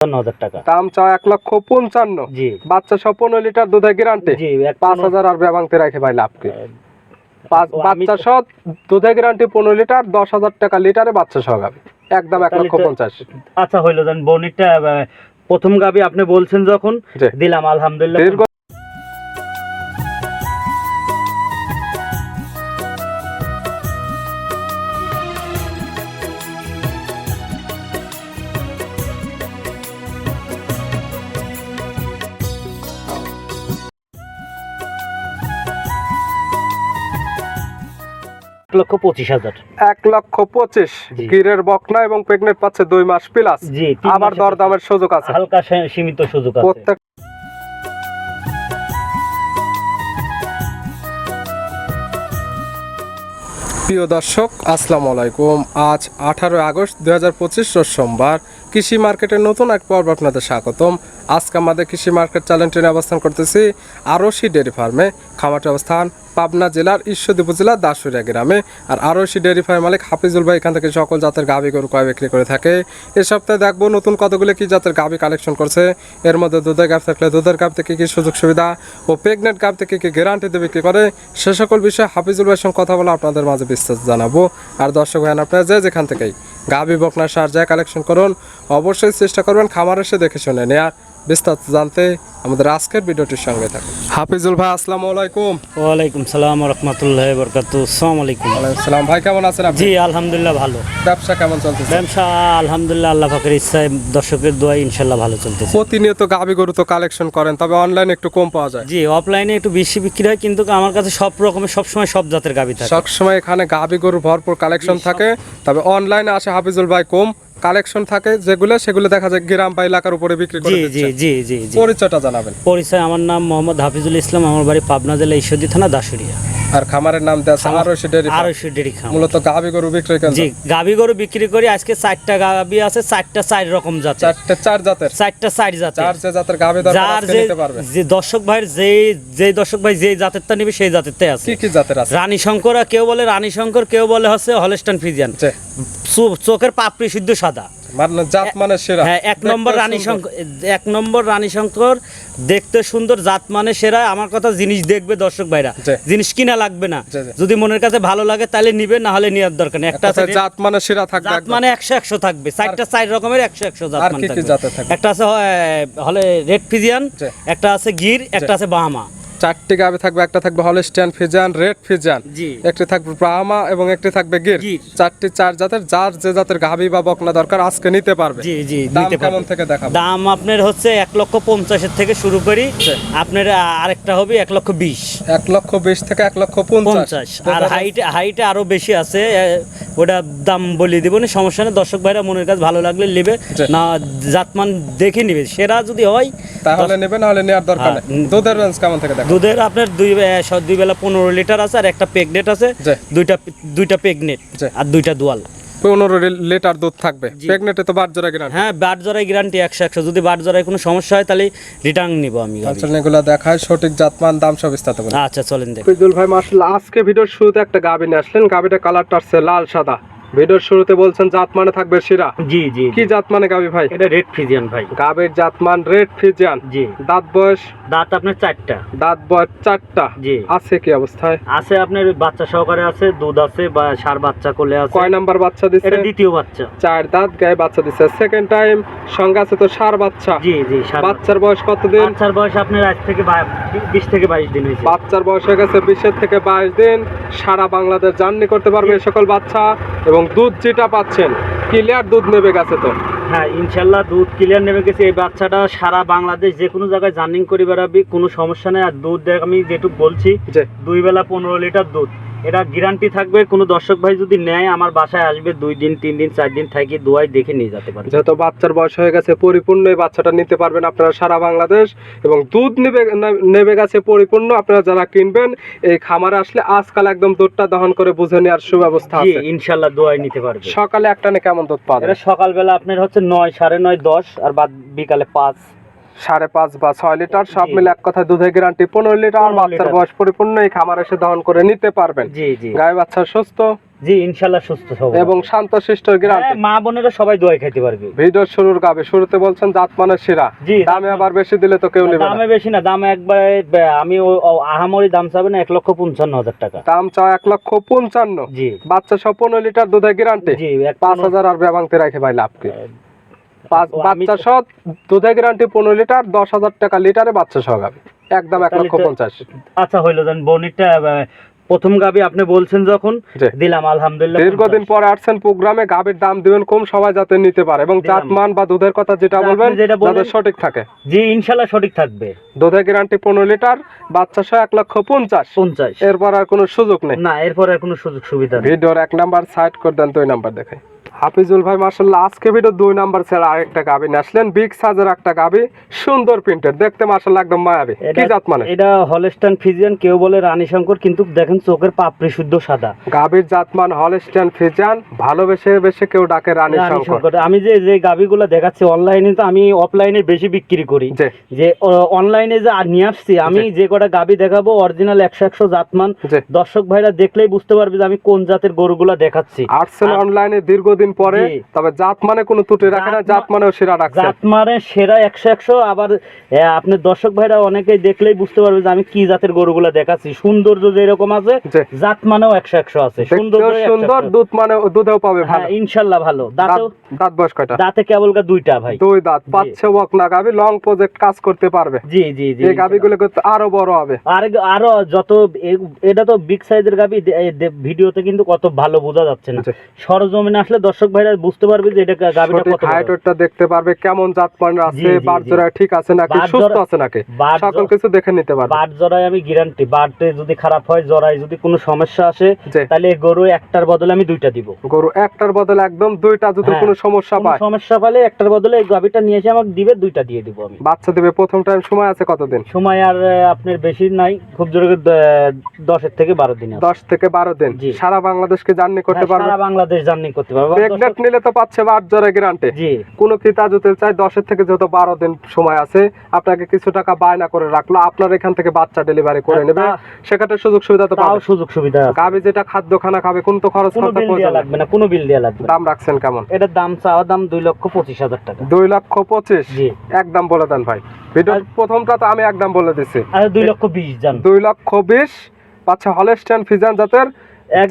পঞ্চান্ন হাজার টাকা। দাম চাও এক লক্ষ পঞ্চান্ন। জি। বাচ্চা সহ পনেরো লিটার দুধের গ্যারান্টি জি পাঁচ হাজার আর ব্যাবাংতে রাখে ভাই লাভ কি? পাঁচ ও, আমি বাচ্চা সহ দুধের গ্যারান্টি পনেরো লিটার দশ হাজার টাকা লিটারে বাচ্চা সহ গাবে। একদম এক তাহলে লক্ষ পঞ্চাশ। আচ্ছা হইল জান বনিটা প্রথম গাবি আপনি বলছেন যখন দিলাম আলহামদুলিল্লাহ। লক্ষ পঁচিশ হাজার। এক লক্ষ পঁচিশ। গিরের বকনা এবং প্রেগনেন্ট পাচ্ছে দুই মাস প্লাস জি আবার দরদামের সুযোগ আছে। হালকা সীমিত সুযোগ আছে। প্রত্যেক প্রিয় দর্শক আসসালামু আলাইকুম। আজ আঠারোই আগস্ট দুই হাজার পঁচিশ সোমবার। কৃষি মার্কেটের নতুন এক পর্ব আপনাদের স্বাগতম। আজকে আমাদের কৃষি মার্কেট চ্যালেঞ্জে অবস্থান করতেছি আরশি ডেয়ারি ফার্মে। খামারটি অবস্থান পাবনা জেলার ঈশ্বরদীপ জেলার দাসুরিয়া গ্রামে। আর আরশি ডেয়ারি ফার্ম মালিক হাফিজুল ভাই এখান থেকে সকল জাতের গাভি গরু কয় বিক্রি করে থাকে। এ সপ্তাহে দেখব নতুন কতগুলো কি জাতের গাভি কালেকশন করছে। এর মধ্যে দুধের গাভ থাকলে দুধের গাভ থেকে কি সুযোগ সুবিধা ও প্রেগনেন্ট গাভ থেকে কি গ্যারান্টি দিয়ে বিক্রি করে, সে সকল বিষয়ে হাফিজুল ভাইয়ের সঙ্গে কথা বলে আপনাদের মাঝে বিস্তার জানাব। আর দর্শক ভাই আপনারা যে যেখান থেকেই গাভি বকনা সার যা কালেকশন করুন। অবশ্যই চেষ্টা করবেন খামার এসে দেখে শুনে নেয়ার। বিস্তারিত জানতে আমাদের আজকের ভিডিওটির সঙ্গে থাকুন। হাফিজুল ভাই আসসালামু আলাইকুম। ওয়ালাইকুম সালাম রহমতুল্লাহ বরকাত আলাইকুম। সালাম। ভাই কেমন আছেন আপনি? জি আলহামদুলিল্লাহ ভালো। ব্যবসা কেমন চলতেছে? ব্যবসা আলহামদুলিল্লাহ আল্লাহ পাকের ইচ্ছায় দর্শকের ইনশাল্লাহ ভালো চলতেছে। প্রতিনিয়ত গাভি গরু তো কালেকশন করেন তবে অনলাইনে একটু কম পাওয়া যায়। জি অফলাইনে একটু বেশি বিক্রি হয় কিন্তু আমার কাছে সব রকমের সবসময় সব জাতের গাবি থাকে। সবসময় এখানে গাভি গরু ভরপুর কালেকশন থাকে তবে অনলাইনে আসে হাফিজুল ভাই কম কালেকশন থাকে যেগুলো সেগুলো দেখা যায় গ্রাম বা এলাকার উপরে বিক্রি করে জি জি জি জি জি। পরিচয়টা জানাবেন। পরিচয় আমার নাম মোহাম্মদ হাফিজুল ইসলাম আমার বাড়ি পাবনা জেলা ঈশ্বরদী থানা দাসুরিয়া আর খামারের নাম দেওয়া আছে আরশি ডেয়ারি আর ফার্ম। ডেরি খাম মূলত গাভি গরু বিক্রয় কেন্দ্র জি গাবি গরু বিক্রি করি আজকে চারটা গাবি আছে চারটা চার রকম জাতের। চারটে চার জাতের। চারটা চার জাতের। চার যে জাতের গাভি দরকার আজকে নিতে পারবে। যে দর্শক ভাইয়ের যে যে দর্শক ভাই যে জাতেরটা নিবে সেই জাতেরটাই আছে। কি কি জাতের আছে? রানী শঙ্কর কেউ বলে রানী শঙ্কর কেউ বলে হচ্ছে হলস্টান ফ্রিজিয়ান। চোখের পাপড়ি শুদ্ধ সাদা মানে জাত মানে সেরা। হ্যাঁ এক নম্বর রানী শঙ্কর এক নম্বর রানী শঙ্কর দেখতে সুন্দর জাত মানে সেরা। আমার কথা জিনিস দেখবে দর্শক ভাইরা। জিনিস কিনা লাগবে না। যদি মনের কাছে ভালো লাগে তাহলে নিবে না হলে নেওয়ার দরকার নেই। একটা আছে জাত মানে সেরা থাকবে জাত মানে একশো একশো থাকবে। চারটা চার রকমের একশো একশো জাত মানে থাকবে। একটা আছে হলে রেড ফিজিয়ান একটা আছে গির একটা আছে বাহামা চারটি গাভি থাকবে একটা থাকবে হলস্টিয়ান ফিজান রেড ফিজান। একটি থাকবে ব্রাহ্মা এবং একটি থাকবে গির। চারটি চার জাতের যার যে জাতের গাভি বা বকনা দরকার আজকে নিতে পারবে। জি জি দাম কেমন থেকে দেখাবো? দাম আপনার হচ্ছে এক লক্ষ পঞ্চাশের থেকে শুরু করি। আপনার আরেকটা হবে এক লক্ষ বিশ। এক লক্ষ বিশ থেকে এক লক্ষ পঞ্চাশ। আর হাইট হাইটে আরও বেশি আছে ওটা দাম বলিয়ে দিব না সমস্যা নেই। দর্শক ভাইরা মনের কাছে ভালো লাগলে নেবে। জি। না জাতমান দেখে নিবে। সেরা যদি হয় তাহলে নেবে না হলে নেওয়ার দরকার নেই। হ্যাঁ। দুধের রেঞ্জ কেমন থেকে দেখো? দুধের আপনার দুই দুই বেলা পনেরো লিটার আছে আর একটা পেগনেট আছে। দুইটা দুইটা পেগনেট আর দুইটা দুয়াল। পনেরো লিটার দুধ থাকবে। প্রেগনেটে তো বাট জোড়া কিনা হ্যাঁ বাট জরাই গ্যারান্টি একশো একশো। যদি বাট জরাই কোনো সমস্যা হয় তাহলে রিটার্ন নিব আমি। এগুলো দেখায় সঠিক জাতমান দাম সব বিস্তারিত আচ্ছা চলেন দেখ। ফিজুল ভাই মাসুল আজকে ভিডিওর শুরুতে একটা গাবি নিয়ে আসলেন। গাবিটা কালারটা আসছে লাল সাদা। ভিডিওর শুরুতে বলছেন জাত মানে থাকবে শিরা। জি জি কি জাত মানে গাবি ভাই? এটা রেড ফিজিয়ান ভাই। গাবির জাতমান রেড ফিজিয়ান। জি। দাঁত বয়স? দাঁত আপনার চারটা। দাঁত বয়স চারটা। জি। আছে কি অবস্থায়? আছে আপনার বাচ্চা সহকারে আছে দুধ আছে বা সার বাচ্চা করলে আছে। কয় নাম্বার বাচ্চা দিচ্ছে এটা দ্বিতীয় বাচ্চা। চার দাঁত গায়ে বাচ্চা দিচ্ছে সেকেন্ড টাইম সঙ্গে আছে তো সার বাচ্চা। জি জি সার বাচ্চার বয়স কত দিন বাচ্চার বয়স আপনার আজ থেকে বা- বিশ থেকে বাইশ দিন হয়েছে। বাচ্চার বয়স হয়ে গেছে বিশের থেকে বাইশ দিন। সারা বাংলাদেশ জার্নি করতে পারবে সকল বাচ্চা এবং দুধ যেটা পাচ্ছেন ক্লিয়ার দুধ নেবে গেছে তো? হ্যাঁ ইনশাল্লাহ দুধ ক্লিয়ার নেমে গেছে। এই বাচ্চাটা সারা বাংলাদেশ যে কোনো জায়গায় জার্নিং করে বেড়াবি কোনো সমস্যা নেই। আর দুধ দেখ আমি যেটুকু বলছি যে দুই বেলা পনেরো লিটার দুধ। এটা গ্যারান্টি থাকবে কোনো দর্শক ভাই যদি নেয় আমার বাসায় আসবে দুই দিন তিন দিন চার দিন থাকি দুয়াই দেখে নিয়ে যেতে পারে যেহেতু বাচ্চার বয়স হয়ে গেছে পরিপূর্ণ এই বাচ্চাটা নিতে পারবেন আপনারা সারা বাংলাদেশ এবং দুধ নেবে নেবে গেছে পরিপূর্ণ আপনারা যারা কিনবেন এই খামারে আসলে আজকাল একদম দুধটা দহন করে বুঝে নেওয়ার সুব্যবস্থা আছে। ইনশাল্লাহ দুয়াই নিতে পারবে। সকালে একটানে কেমন দুধ যায় সকালবেলা আপনার হচ্ছে নয় সাড়ে নয় দশ আর বাদ বিকালে পাঁচ। সাড়ে পাঁচ বা ছয় লিটার সব মিলে এক কথা দুধের গ্যারান্টি পনেরো লিটার 15 বাচ্চার বয়স পরিপূর্ণ এই খামারে এসে দহন করে নিতে পারবেন। গায়ে বাচ্চা সুস্থ। জি সুস্থ এবং শান্ত শিষ্ট হ্যাঁ, মা বোনেরা সবাই দোয়াই খাইতে পারবে। ভিডিওর শুরুর গাবে শুরুতে বলছেন জাত মানের জি দামে আবার বেশি দিলে তো কেউ নেবে দামে বেশি না দাম একবারে আমি আহামরি দাম চাবে না এক লক্ষ পঞ্চান্ন হাজার টাকা। দাম চাও এক লক্ষ পঞ্চান্ন। জি। বাচ্চা সব পনেরো লিটার দুধের গ্যারান্টি জি এক পাঁচ পনেরো- হাজার আর ব্যাবাংতে রাখে ভাই লাভ কি? বাচ্চা তো- সহ দুধের গ্যারান্টি পনেরো লিটার দশ হাজার টাকা লিটারে বাচ্চা সহ গাবে। একদম এক লক্ষ তো- পঞ্চাশ। আচ্ছা হইল দেন বনিটা প্রথম গাবি আপনি বলছেন যখন দিলাম আলহামদুলিল্লাহ দীর্ঘদিন পরে আসছেন প্রোগ্রামে গাভীর দাম দিবেন কম সবাই যাতে নিতে পারে। এবং দিলাম। জাতমান বা দুধের কথা যেটা বলবেন যাতে সঠিক থাকে। জি ইনশাল্লাহ সঠিক থাকবে। দুধের গ্যারান্টি পনেরো লিটার বাচ্চা সহ এক লক্ষ পঞ্চাশ। পঞ্চাশ। এরপর আর কোনো সুযোগ নেই। না এরপর আর কোনো সুযোগ সুবিধা নেই। ভিডিওর এক নাম্বার সাইড করে দেন দুই নাম্বার দেখে হাফিজুল ভাই মার্শাল্লাহ আজকে ভিডিও দুই নাম্বার ছাড়া আরেকটা গাবি আসলেন। বিগ সাইজের একটা গাবি সুন্দর প্রিন্টের দেখতে মার্শাল্লাহ একদম মায়াবী। কি জাত মানে? এটা হলস্টান ফিজিয়ান কেউ বলে রানী শঙ্কর কিন্তু দেখেন চোখের পাপড়ি শুদ্ধ সাদা। গাবির জাতমান হলস্টিয়ান ফিজান ভালোবেসে বেশে কেউ ডাকে রানী শঙ্কর। আমি যে যে গাবিগুলো দেখাচ্ছি অনলাইনে তো আমি অফলাইনে বেশি বিক্রি করি। যে অনলাইনে যে আর নিয়ে আসছি আমি যে কটা গাবি দেখাবো অরিজিনাল একশো একশো জাতমান দর্শক ভাইরা দেখলেই বুঝতে পারবে যে আমি কোন জাতের গরুগুলা দেখাচ্ছি। আর্টসেল অনলাইনে দীর্ঘদিন পরে তবে জাত মানে কোনো ত্রুটি রাখে না জাত মানেও সেরা রাখছে। জাত মানে সেরা একশো একশো আবার এ, আপনার দর্শক ভাইরা অনেকেই দেখলেই বুঝতে পারবে যে আমি কি জাতের গরুগুলা দেখাচ্ছি। সৌন্দর্য যেরকম আছে জাত মানেও একশো একশো আছে। সৌন্দর্য সুন্দর দুধ মানে দুধেও পাবে হ্যাঁ ভালো ইনশাল্লাহ ভালো। দাঁতেও দাঁত বয়স কয়টা? দাঁতে কেবল দুইটা ভাই। দুই দাঁত। পাচ্ছে বক না গাবি লং প্রজেক্ট কাজ করতে পারবে। জি জি জি এই গাবিগুলো আরও বড় হবে। আর আরও যত এটা তো বিগ সাইজের গাবি ভিডিওতে কিন্তু কত ভালো বোঝা যাচ্ছে না। সরজমিনে আসলে দর্শক ভাইরা বুঝতে পারবে যে এটা গাবিটা কত বড়। হাইট ওটা দেখতে পারবে কেমন জাত মান আছে জি, জি, বার জি। জোড়া ঠিক আছে নাকি সুস্থ আছে নাকি? সকল কিছু দেখে নিতে পারবে। বাট জরায় আমি গ্যারান্টি বাটে যদি খারাপ হয় জরায় যদি কোনো সমস্যা আসে তাহলে গরু একটার বদলে আমি দুইটা দিব। গরু একটার বদলে একদম দুইটা যদি হ্যাঁ, কোনো সমস্যা পায়। সমস্যা পেলে একটার বদলে এই গাবিটা নিয়ে এসে আমাকে দিবে দুইটা দিয়ে দিব আমি। বাচ্চা দিবে প্রথম টাইম সময় আছে কতদিন? সময় আর আপনার বেশি নাই খুব জোরে দশের থেকে বারো দিন। দশ থেকে বারো দিন। সারা বাংলাদেশকে জার্নি করতে হ্যাঁ, পারবে? সারা বাংলাদেশ জার্নি করতে পারবে। প্রেগনেন্ট নিলে তো পাচ্ছে বাট জোরে গ্যারান্টি কোনো ক্রেতা যদি চাই দশের থেকে যত বারো দিন সময় আছে আপনাকে কিছু টাকা বায়না করে রাখল আপনার এখান থেকে বাচ্চা ডেলিভারি করে নেবে। তা- সেক্ষেত্রে সুযোগ সুবিধা তো পাবে। সুযোগ সুবিধা। গাবি যেটা খাদ্য খানা খাবে কোন তো খরচ খরচা। লাগবে না কোনো বিল দেওয়া লাগবে দাম রাখছেন কেমন? এটার দাম চাওয়া দাম দুই লক্ষ পঁচিশ হাজার টাকা। দুই লক্ষ পঁচিশ? একদম বলে দেন ভাই। ভিডিও প্রথমটা তো আমি একদম বলে দিচ্ছি দুই লক্ষ বিশ জান। দুই লক্ষ বিশ পাচ্ছে হলেস্টান ফিজান জাতের এক-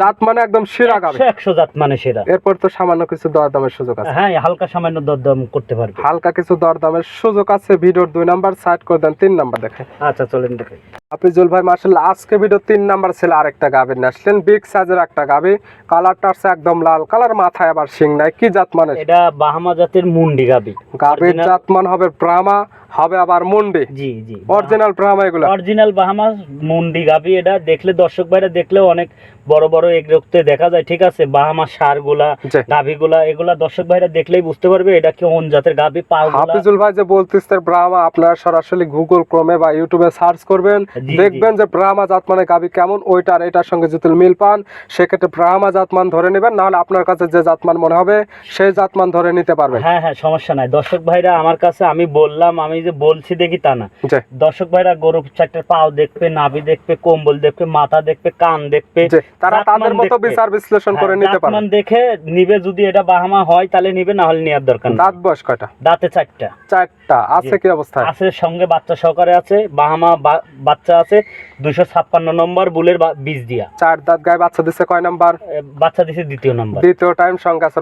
জাত মানে একদম সেরা গাবে। একশো একশো জাত মানে সেরা। এরপর তো সামান্য কিছু দর দামের সুযোগ আছে। হ্যাঁ হালকা সামান্য দরদাম করতে পারবে। হালকা কিছু দর দামের সুযোগ আছে ভিডিওর দুই নাম্বার সাইড করে দেন তিন নাম্বার দেখে। আচ্ছা চলেন দেখে। হাফিজুল ভাই মার্শাল্লাহ আজকে ভিডিও তিন নাম্বার ছিল আরেকটা গাভি নিয়ে আসলেন। বিগ সাইজের একটা গাভি। কালারটা আছে একদম লাল। কালার মাথায় আবার শিং নাই। কি জাত মানে? এটা বাহামা জাতের মুন্ডি গাবি গাভির Original- জাতমান হবে ব্রাহ্মা হবে আবার মুন্ডি। জি জি। অরিজিনাল ব্রাহ্মা এগুলো। অরিজিনাল বাহামা মুন্ডি গাবি এটা দেখলে দর্শক ভাইরা দেখলে অনেক বড় বড় এগুলোতে দেখা যায়। ঠিক আছে বাহামা সারগুলা জি। গাভিগুলা এগুলা দর্শক ভাইরা দেখলেই বুঝতে পারবে এটা কি কোন জাতের গাভি। পা হাফিজুল ভাই যে বলতেছে ব্রাহ্মা আপনারা সরাসরি গুগল ক্রমে বা ইউটিউবে সার্চ করবেন। দেখবেন যে ব্রাহ্মা জাতমানের গাভি কেমন ওইটার এটার সঙ্গে যদি মিল পান সেক্ষেত্রে ব্রাহ্মা জাতমান ধরে নেবেন নাহলে আপনার কাছে যে জাতমান মনে হবে সেই জাতমান ধরে নিতে পারবেন হ্যাঁ হ্যাঁ সমস্যা নাই। দর্শক ভাইরা আমার কাছে আমি বললাম আমি যে বলছি দেখি তা না। দর্শক ভাইরা গরু চারটার পাও দেখবে নাভি দেখবে কম্বল দেখবে মাথা দেখবে কান দেখবে তারা তাদের মতো বিচার বিশ্লেষণ করে হ্যাঁ, নিতে জাতমান দেখে নিবে যদি এটা বাহামা হয় তাহলে নিবে না হলে নেওয়ার দরকার দাঁত বয়স কয়টা? দাঁতে চারটা। চারটা। আছে কি অবস্থা? আছে সঙ্গে বাচ্চা সহকারে আছে। বাহামা বা- বাচ্চা আছে দুইশো ছাপ্পান্ন নম্বর বুলের বীজ দিয়া। চার দাঁত গায়ে বাচ্চা দিচ্ছে কয় নাম্বার? বাচ্চা দিছে দ্বিতীয় নম্বর। দ্বিতীয় টাইম সঙ্গে আছে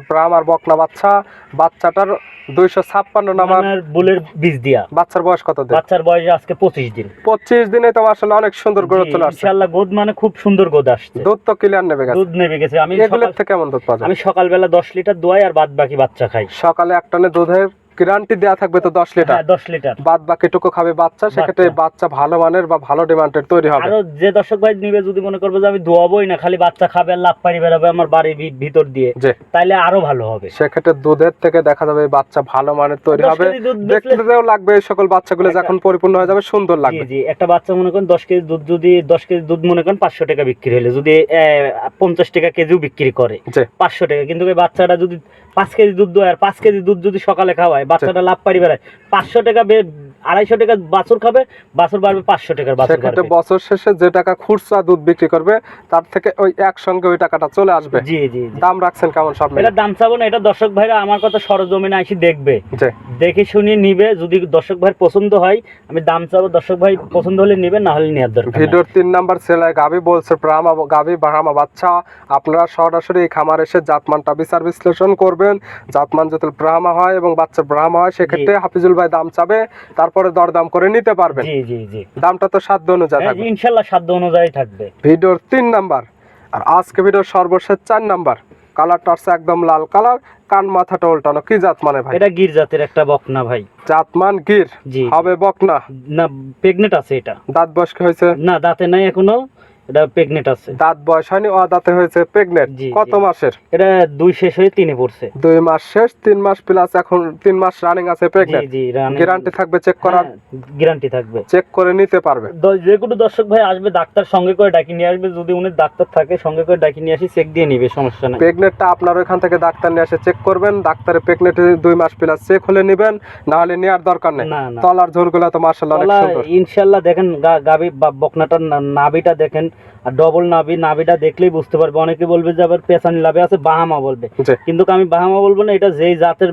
বকনা বাচ্চা। বাচ্চাটার দুইশো ছাপ্পান্ন নাম্বার বুলের বীজ দিয়া। বাচ্চার বয়স কত দিন? বাচ্চার বয়স আজকে পঁচিশ দিন। পঁচিশ দিনে তো আসলে অনেক সুন্দর গড়ে চলে আসছে। ইনশাআল্লাহ গোদ মানে খুব সুন্দর গোদ আসছে। দুধ তো ক্লিয়ার নেবে গেছে। দুধ নেমে গেছে। আমি এগুলোর থেকে কেমন দুধ পাওয়া যায়? আমি সকালবেলা দশ লিটার দোয়াই আর বাদ বাকি বাচ্চা খাই। সকালে এক টনে দুধের গ্যারান্টি দেওয়া থাকবে তো দশ লিটার? হ্যাঁ দশ লিটার। বাদ বাকিটুকু খাবে বাচ্চা সেক্ষেত্রে বাচ্চা ভালো মানের বা ভালো ডিমান্ডের তৈরি হবে। আরও যে দর্শক ভাই নিবে যদি মনে করবে যে আমি দোয়াবই না খালি বাচ্চা খাবে আর লাভ পারি বেরোবে আমার বাড়ির ভিতর দিয়ে তাইলে আরও ভালো হবে। সেক্ষেত্রে দুধের থেকে দেখা যাবে বাচ্চা ভালো মানের তৈরি হবে। দেখতেও লাগবে এই সকল বাচ্চাগুলো যখন পরিপূর্ণ হয়ে যাবে সুন্দর লাগবে। জি একটা বাচ্চা মনে করেন দশ কেজি দুধ যদি দশ কেজি দুধ মনে করেন পাঁচশো টাকা বিক্রি হলে যদি পঞ্চাশ টাকা কেজিও বিক্রি করে পাঁচশো টাকা। কিন্তু ওই বাচ্চাটা যদি পাঁচ কেজি দুধ দেয় আর পাঁচ কেজি দুধ যদি সকালে খাওয়ায় বাচ্চাটা লাভ পারি বেড়ায়। পাঁচশো টাকা আড়াইশো টাকা বাছুর খাবে বাছুর বাড়বে পাঁচশো টাকার বাছুর সেক্ষেত্রে বছর শেষে যে টাকা খুচরা দুধ বিক্রি করবে তার থেকে ওই একসঙ্গে ওই টাকাটা চলে আসবে। জি জি দাম রাখছেন কেমন সব এটা দাম চাবো না এটা দর্শক ভাইরা আমার কথা সরজমিনে আসি দেখবে। দেখে শুনে নিবে যদি দর্শক ভাইয়ের পছন্দ হয় আমি দাম চাবো দর্শক ভাই পছন্দ হলে নিবে না হলে নেওয়ার দরকার ভিডিওর তিন নাম্বার ছেলে গাবি বলছে ব্রাহ্মা গাবি ব্রাহ্মা বাচ্চা আপনারা সরাসরি এই খামার এসে জাতমানটা বিচার বিশ্লেষণ করবেন। জাতমান যদি ব্রাহ্মা হয় এবং বাচ্চা ব্রাহ্মা হয় সেক্ষেত্রে হাফিজুল ভাই দাম চাবে তারপরে দরদাম করে নিতে পারবেন। জি জি জি। দামটা তো সাধ্য অনুযায়ী হ্যাঁ, থাকবে। ইনশাআল্লাহ সাধ্য অনুযায়ী থাকবে। ভিডিওর তিন নাম্বার। আর আজকে ভিডিওর সর্বশেষ চার নাম্বার। কালারটা হচ্ছে একদম লাল কালার কান মাথাটা উল্টানো। কি জাত মানে ভাই? এটা গির জাতের একটা বকনা ভাই। জাত মান গির। হবে বকনা। না প্রেগনেট আছে এটা। দাঁত বসকে হয়েছে? না দাঁতে নাই এখনও। এটা প্রেগনেট আছে। দাঁত বয়স হয়নি ও দাঁতে হয়েছে প্রেগনেন্ট জি, কত মাসের? এটা দুই শেষ হয়ে তিনে পড়ছে। দুই মাস শেষ তিন মাস প্লাস এখন তিন মাস রানিং আছে জি গ্যারান্টি থাকবে চেক করার? গ্যারান্টি থাকবে। চেক করে নিতে পারবে। যে কোনো দর্শক ভাই আসবে ডাক্তার সঙ্গে করে ডাকি নিয়ে আসবে যদি উনি ডাক্তার থাকে সঙ্গে করে ডাকি নিয়ে আসি চেক দিয়ে নিবে সমস্যা নাই। প্রেগনেন্টটা আপনার ওইখান থেকে ডাক্তার নিয়ে এসে চেক করবেন ডাক্তারের প্রেগনেন্ট দুই মাস প্লাস চেক হলে নেবেন না হলে নেওয়ার দরকার নেই। তলার ঝোলগুলো তো অনেক সুন্দর। ইনশাল্লাহ দেখেন গাবি বা বকনাটার নাভিটা দেখেন আর ডবল নাভি নাভিটা দেখলেই বুঝতে পারবে। অনেকে বলবে যে আবার পেছানি লাভে আছে বাহামা বলবে। কিন্তু আমি বাহামা বলব না এটা যেই জাতের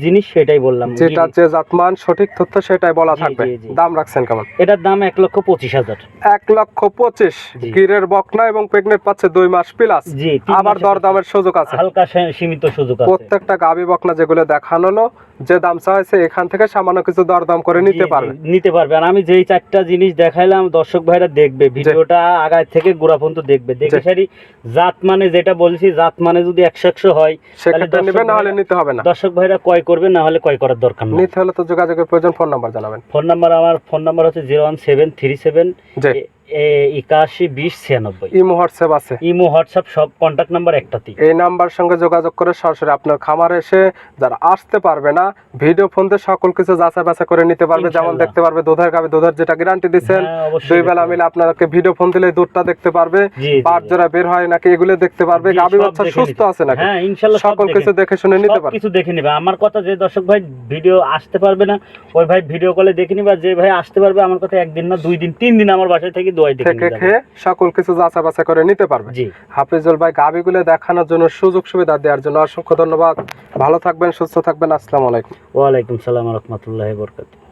জিনিস সেটাই বললাম যেটা যে জাতমান সঠিক তথ্য সেটাই বলা থাকবে। দাম রাখছেন কেমন? এটার দাম এক লক্ষ পঁচিশ হাজার। এক লক্ষ পঁচিশ। জি। গিরের বকনা এবং প্রেগনেন্ট পাচ্ছে দুই মাস প্লাস জি আবার মাসের দরদামের সুযোগ আছে। হালকা সীমিত সুযোগ আছে। প্রত্যেকটা গাবি বকনা যেগুলো দেখানো হলো, যে দাম চাইছে এখান থেকে সামান্য কিছু দরদাম করে নিতে পারবে। নিতে পারবে। আর আমি যেই চারটা জিনিস দেখাইলাম দর্শক ভাইরা দেখবে ভিডিওটা আগায় থেকে গোড়া পর্যন্ত দেখবে। দেখে সারি জাত মানে যেটা বলছি জাত মানে যদি একশো একশো হয় সেক্ষেত্রে দর্শক নেবে না হলে ভাইরা- নিতে হবে না। দর্শক ভাইরা ক্রয় করবে না হলে ক্রয় করার দরকার নেই। তাহলে হলে তো যোগাযোগের প্রয়োজন ফোন নাম্বার জানাবেন। ফোন নাম্বার আমার ফোন নাম্বার হচ্ছে zero one seven three seven একাশি বিশ ছিয়ানব্বই। ইমো হোয়াটসঅ্যাপ আছে। ইমো হোয়াটসঅ্যাপ সব কন্ট্যাক্ট নাম্বার একটাতেই এই নাম্বার সঙ্গে যোগাযোগ করে সরাসরি আপনার খামারে এসে যারা আসতে পারবে না ভিডিও ফোন দিয়ে সকল কিছু যাচাই করে নিতে পারবে। যেমন দেখতে পারবে দুধের গাবে দুধের যেটা গ্যারান্টি দিচ্ছেন হ্যাঁ, দুই বেলা মিলে আপনাকে ভিডিও ফোন দিলে দুধটা দেখতে পারবে। পাট জোড়া বের হয় নাকি এগুলো দেখতে পারবে। গাবি বাচ্চা সুস্থ আছে নাকি? হ্যাঁ সকল কিছু দেখে শুনে নিতে পারবে। কিছু দেখে নিবে। আমার কথা যে দর্শক ভাই ভিডিও আসতে পারবে না ওই ভাই ভিডিও কলে দেখে নিবে। যে ভাই আসতে পারবে আমার কথা একদিন না দুই দিন তিন দিন আমার বাসায় থেকে দেখে থেকে। খেয়ে সকল কিছু যাচাই বাছাই করে নিতে পারবে। জি। হাফিজুল ভাই গাবিগুলো দেখানোর জন্য সুযোগ সুবিধা দেওয়ার জন্য অসংখ্য ধন্যবাদ। ভালো থাকবেন সুস্থ থাকবেন। আসসালামু আলাইকুম। ওয়ালাইকুম সালাম রহমতুল্লাহ বরকাত